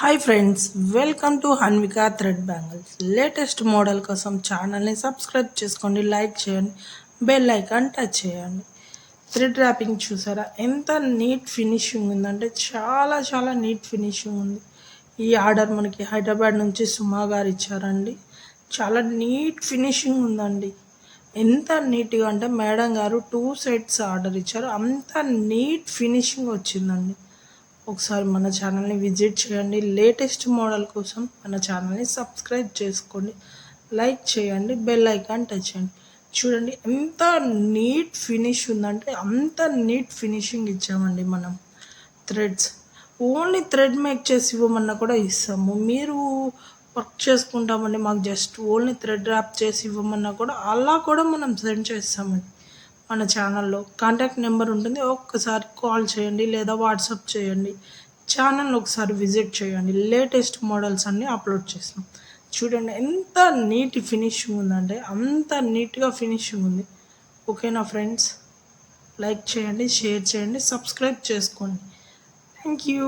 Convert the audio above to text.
Hi friends welcome to Hanvika thread bangles latest model కోసం ఛానల్ని subscribe చేసుకోండి like చేయండి బెల్ ఐకాన్ టచ్ చేయండి. థ్రెడ్ ర్యాపింగ్ చూసారా? ఎంత నీట్ ఫినిషింగ్ ఉందంటే చాలా చాలా నీట్ ఫినిషింగ్ ఉంది. ఈ ఆర్డర్ మనకి హైదరాబాద్ నుంచి సుమా గారు ఇచ్చారండి. చాలా నీట్ ఫినిషింగ్ ఉందండి. ఎంత నీట్గా అంటే మేడం గారు టూ సెట్స్ ఆర్డర్ ఇచ్చారు. అంత నీట్ ఫినిషింగ్ వచ్చిందండి. ఒకసారి మన ఛానల్ని విజిట్ చేయండి. లేటెస్ట్ మోడల్ కోసం మన ఛానల్ని సబ్స్క్రైబ్ చేసుకోండి. లైక్ చేయండి. బెల్ ఐకాన్ టచ్ చేయండి. చూడండి ఎంత నీట్ ఫినిష్ ఉందంటే అంత నీట్ ఫినిషింగ్ ఇచ్చామండి మనం. థ్రెడ్స్. ఓన్లీ థ్రెడ్ మేక్ చేసి ఇవ్వమన్నా కూడా ఇస్తాము. మీరు వర్క్ చేసుకుంటామండి. మాకు జస్ట్ ఓన్లీ థ్రెడ్ ర్యాప్ చేసి ఇవ్వమన్నా కూడా అలా కూడా మనం సెండ్ చేస్తామండి. మన ఛానల్లో కాంటాక్ట్ నెంబర్ ఉంటుంది. ఒక్కసారి కాల్ చేయండి లేదా వాట్సాప్ చేయండి. ఛానల్ ఒకసారి విజిట్ చేయండి. లేటెస్ట్ మోడల్స్ అన్నీ అప్లోడ్ చేస్తాం. చూడండి ఎంత నీట్ ఫినిషింగ్ ఉందంటే అంత నీట్గా ఫినిషింగ్ ఉంది. ఓకేనా ఫ్రెండ్స్ లైక్ చేయండి షేర్ చేయండి సబ్స్క్రైబ్ చేసుకోండి. Thank you